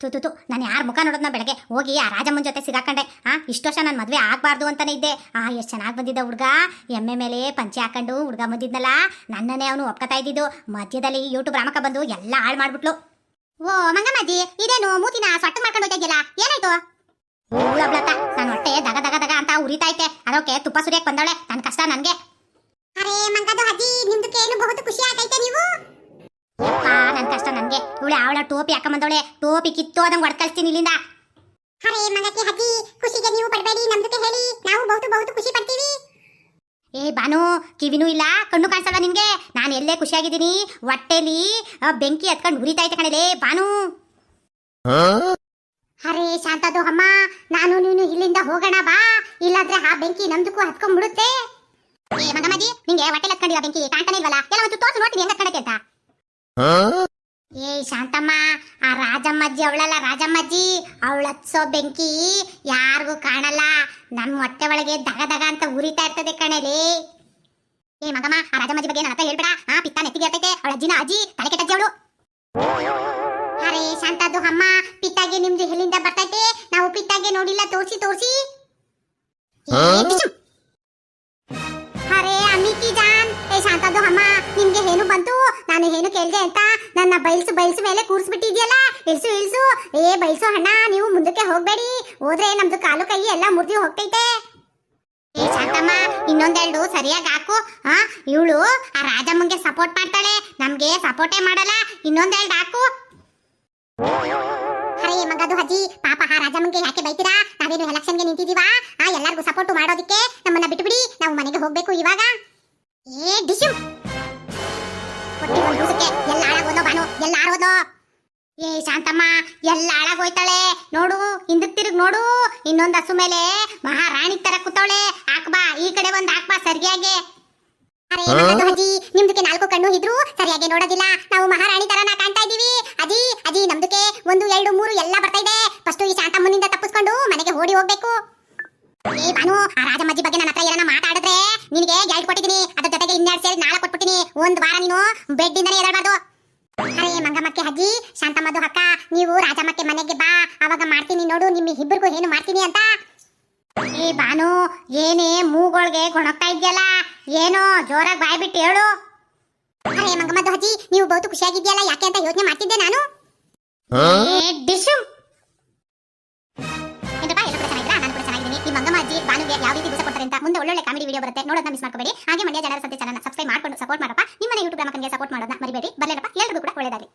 ತು ತು ನಾನು ಯಾರ ಮುಖ ನೋಡೋದ್ನ ಬೆಳಗ್ಗೆ ಹೋಗಿ ಆ ರಾಜಮ್ಮನ ಜೊತೆ ಸಿಗಾಕೊಂಡೆ. ಆ, ಇಷ್ಟು ವರ್ಷ ನಾನು ಮದುವೆ ಆಗಬಾರ್ದು ಅಂತಾನೆ ಇದ್ದೆ. ಆ, ಎಷ್ಟು ಚೆನ್ನಾಗಿ ಬಂದಿದ್ದ ಹುಡುಗ. ಎಮ್ಮೆ ಮೇಲೆ ಪಂಚೆ ಹಾಕೊಂಡು ಹುಡುಗ ಬಂದಿದ್ನಲ್ಲ, ನನ್ನನ್ನೇ ಅವನು ಒಪ್ಕೊತಾ ಇದ್ದಿದ್ದು. ಮಧ್ಯದಲ್ಲಿ ಯೂಟ್ಯೂಬ್ ರಾಮಕ ಬಂದು ಎಲ್ಲ ಹಾಳು ಮಾಡ್ಬಿಟ್ಲು. ಓ, ಮಂಗಮ್ಮಜ್ಜಿ, ಇದೇನು ಮೂತಿನ ಸೊಟ್ಟು ಮಾಡ್ಕೊಂಡು ಹೋಗ್ತಾ ಇದೆಯಲ್ಲ ಏನಾಯ್ತು? ನಾನು ಹೊಟ್ಟೆ ದಗ ದಗ ದಗ ಅಂತ ಉರಿತೈತೆ ಅದಕ್ಕೆ ತುಪ್ಪ ಸುರಿಯಕ್ಕೆ ಬಂದವಳೆ. ನನ್ನ ಕಷ್ಟ ನನಗೆ. ಅರೇ ಮಂಗದು ಅಜ್ಜಿ ನಿಮ್ದಕ್ಕೇನು ಬಹುದು ಖುಷಿ ಆಗೈತೆ ನೀವು? ಇವಳೆ ಅವಳ ಟೋಪಿ ಹಾಕೊಂಬಂದವಳೆ. ಟೋಪಿ ಕಿತ್ತು ಅದಂಗ್ ಹೊಡ್ಕಳಿಸ್ತೀನಿ ಇಲ್ಲಿಂದ. ಅರೆ ಮಂಗಕ್ಕೆ ಅಜ್ಜಿ ಖುಷಿಗೆ ನೀವು ಪಡಬೇಡಿ ನಮ್ದಕ್ಕೆ ಹೇಳಿ. ನಾವು ಬಹುದು ಬಹುದು ಖುಷಿ ಪಡ್ತೀವಿ. ಏ ಬಾನು ಕಿವಿನೂ ಇಲ್ಲ ಕಣ್ಣು ಕಾಣಿಸಲ್ಲ ನಿನ್ಗೆ? ನಾನು ಎಲ್ಲೇ ಖುಷಿಯಾಗಿದ್ದೀನಿ. ಹೊಟ್ಟೆಲಿ ಬೆಂಕಿ ಹತ್ಕೊಂಡು ಇದೆ ಕಣಲೇ ಬಾನು. ಅರೆ ಶಾಂತದು ಅಮ್ಮ ನಾನು ನೀನು ಇಲ್ಲಿಂದ ಹೋಗೋಣ ಬಾ. ಇಲ್ಲಾಂದ್ರೆ ಆ ಬೆಂಕಿ ನಮ್ದಕ್ಕೂ ಹತ್ಕೊಂಡ್ಬಿಡುತ್ತೆ ಏ ಮಗಮಜ್ಜಿ ನಿಂಗೆ ಹೊಟ್ಟೆ ಹತ್ಕೊಂಡಿರೋ ಬೆಂಕಿ ಕಾಣ್ತಾನೆ ಇಲ್ವಲ್ಲ? ಎಲ್ಲ ಒಂದು ತೋರ್ಸು ನೋಡ್ತೀನಿ ಹೆಂಗ್ ಕಣಕ್ಕೆ ಅಂತ. ಶಾಂತಮ್ಮ ಆ ರಾಜಮ್ಮಜ್ಜಿ ಅವಳಲ್ಲ ರಾಜಮ್ಮಜ್ಜಿ ಅವಳ ಹತ್ಸೋ ಬೆಂಕಿ ಯಾರಿಗೂ ಕಾಣಲ್ಲ. ನಮ್ಮ ಹೊಟ್ಟೆ ಒಳಗೆ ದಗ ದಗ ಅಂತ ಉರಿತಾ ಇರ್ತದೆ ಕಣೇಲಿ ಏ ಮಗಮ್ಮ ಆ ರಾಜಮ್ಮಜ್ಜಿ ಬಗ್ಗೆ ನನ್ನ ಹತ್ರ ಹೇಳ್ಬೇಡ. ಆ ಪಿತ್ತ ನೆತ್ತಿಗೆ ಇರ್ತೈತೆ ಅವಳ ಅಜ್ಜಿನ ಅಜ್ಜಿ ತಲೆ ಕೆಟ್ಟಜ್ಜಿ ಅವಳು. ಅರೆ ಶಾಂತದ್ದು ಅಮ್ಮ ಪಿತ್ತಾಗೆ ನಿಮ್ದು ಎಲ್ಲಿಂದ ಬರ್ತೈತೆ? ನಾವು ಪಿತ್ತಾಗೆ ನೋಡಿಲ್ಲ ತೋರಿಸಿ ತೋರಿಸಿ. ಅರೆ ಅಮಿಕಿ ಜಾನ್. ಏ ಶಾಂತದ್ದು ಅಮ್ಮ ನಿಮ್ಗೆ ಏನು ಬಂತು? ನಾನು ಏನು ಕೇಳಿದೆ ಅಂತ? ನನ್ನ ಬೈಲ್ಸು ಬೈಲ್ಸು ಮೇಲೆ ಕೂರಿಸ್ಬಿಟ್ಟಿದ್ಯಲ್ಲ? ಇಳ್ಸು ಇಳ್ಸು. ಏ ಬೈಲ್ಸು ಅಣ್ಣ, ನೀವು ಮುಂದಕ್ಕೆ ಹೋಗ್ಬೇಡಿ. ಹೋದ್ರೆ ನಮ್ದು ಕಾಲು ಕೈ ಎಲ್ಲ ಮುರಿದು ಹೋಗ್ತೈತೆ. ಏ, ಶಾಂತಮ್ಮ ಇನ್ನೊಂದೆರಡು ಸರಿಯಾಗಿ ಹಾಕು. ಆ, ಇವಳು ಆ ರಾಜಮ್ಮಂಗೆ ಸಪೋರ್ಟ್ ಮಾಡ್ತಾಳೆ. ನಮ್ಗೆ ಸಪೋರ್ಟೇ ಮಾಡಲ್ಲ. ಇನ್ನೊಂದೆರಡು ಹಾಕು. ಅರೆ ಮಗದು ಅಜ್ಜಿ, ಪಾಪ ಆ ರಾಜಮ್ಮಂಗೆ ಯಾಕೆ ಬೈತೀರಾ? ನಾವೇನು ಎಲೆಕ್ಷನ್ಗೆ ನಿಂತಿದೀವಾ? ಆ, ಎಲ್ಲರಿಗೂ ಸಪೋರ್ಟ್ ಮಾಡೋದಕ್ಕೆ ನಮ್ಮನ್ನ ಬಿಟ್ಬಿಡಿ. ನಾವು ಮನೆಗೆ ಹೋಗ್ಬೇಕು ಇವಾಗ. ಏ, ಡಿಶು. ಎಲ್ಲ ಹಾಳಾಗೋದೋ ಬಾನು ಎಲ್ಲ ಆರೋದೋ ಏ ಶಾಂತಮ್ಮ ಎಲ್ಲ ಹಾಳಾಗೋಯ್ತಾಳೆ. ನೋಡು ಹಿಂದಕ್ ತಿರುಗ್ ನೋಡು. ಇನ್ನೊಂದು ಹಸು ಮೇಲೆ ಮಹಾರಾಣಿ ತರ ಕೂತವಳೆ. ಹಾಕ್ಬಾ ಈ ಕಡೆ ಒಂದ್ ಹಾಕ್ಬಾ ಸರಿಯಾಗಿ. ಅರೆ ಅಜ್ಜಿ ನಿಮ್ದಕ್ಕೆ ನಾಲ್ಕು ಕಣ್ಣು ಇದ್ರು ಸರಿಯಾಗಿ ನೋಡೋದಿಲ್ಲ. ನಾವು ಮಹಾರಾಣಿ ತರನ ಕಾಣ್ತಾ ಇದೀವಿ ಅಜ್ಜಿ ಅಜ್ಜಿ ನಮ್ದಕ್ಕೆ ಒಂದು ಎರಡು ಮೂರು ಎಲ್ಲ ಬರ್ತಾ ಇದೆ. ಫಸ್ಟ್ ಈ ಶಾಂತಮ್ಮನಿಂದ ತಪ್ಪಿಸ್ಕೊಂಡು ಮನೆಗೆ ಓಡಿ ಹೋಗ್ಬೇಕು. ಏ ಬಾನು ಆ ರಾಜಮ್ಮಜ್ಜಿ ಬಗ್ಗೆ ನನ್ನ ಹತ್ರ ಏನಾರ ಮಾತಾಡಿದ್ರೆ ನಿನಗೆ ಎರಡು ಕೊಟ್ಟಿದ್ದೀನಿ. ಅದ್ರ ಜೊತೆಗೆ ಇನ್ನೆರಡು ಸೇರಿ ನಾಲ್ಕು ಕೊಟ್ಬಿಟ್ಟಿನಿ. ಒಂದು ವಾರ ನೀನು ಬೆಡ್ ಇಂದನೇ ಎದಳ್ಬಾರ್ದು. ಅರೆ ಮಂಗಮ್ಮಕ್ಕೆ ಅಜ್ಜಿ ಶಾಂತಮ್ಮದು ಅಕ್ಕ ನೀವು ರಾಜಮ್ಮಕ್ಕೆ ಮನೆಗೆ ಬಾ ಅವಾಗ ಮಾಡ್ತೀನಿ ನೋಡು ನಿಮ್ಮ ಇಬ್ಬರಿಗೂ ಏನು ಮಾಡ್ತೀನಿ ಅಂತ. ಏ ಬಾನು ಏನೇ ಮೂಗೊಳಗೆ ಗೊಣಗ್ತಾ ಇದೆಯಲ್ಲ ಏನೋ ಜೋರಾಗಿ ಬಾಯ್ ಬಿಟ್ಟು ಹೇಳು. ಅರೆ ಮಂಗಮ್ಮದು ಅಜ್ಜಿ ನೀವು ಬಹುತು ಖುಷಿಯಾಗಿದ್ಯಲ್ಲ ಯಾಕೆ ಅಂತ ಯೋಚನೆ ಮಾಡ್ತಿದ್ದೆ ನಾನು. ಡಿಶು. ಈ ಮಂಗಮ್ಮ ಅಜ್ಜಿ ಬಾನುಗೆ ಯಾವ ರೀತಿ ದಿವಸ ಕೊಡ್ತಾರೆ ಅಂತ? ಮುಂದೆ ಒಳ್ಳೊಳ್ಳೆ ವಿಡಿಯೋ ಬರುತ್ತೆ. ನೋಡೋದನ್ನ ಮಿಸ್ ಮಾಡ್ಕೋಬೇಡಿ. ಹಾಗೆ ಮಂಡ್ಯ ಜನರ ಸಂತೆ ಚಾನಲ್ ಸಬ್ಸ್ಕ್ರೈಬ್ ಮಾಡ್ಕೊಂಡು ಸಪೋರ್ಟ್ ಮಾಡಪ್ಪ. ನಿಮ್ಮನ್ನ ಯೂಟ್ಯೂಬ್ ಗ್ರಾಮಕ್ಕೆ ಸಪೋರ್ಟ್ ಮಾಡೋದನ್ನ ಮರಿಬೇಡಿ. ಬರಲೇನಪ್ಪ ಎಲ್ಲರಿಗೂ ಕೂಡ ಒಳ್ಳೆಯದಾಗಲಿ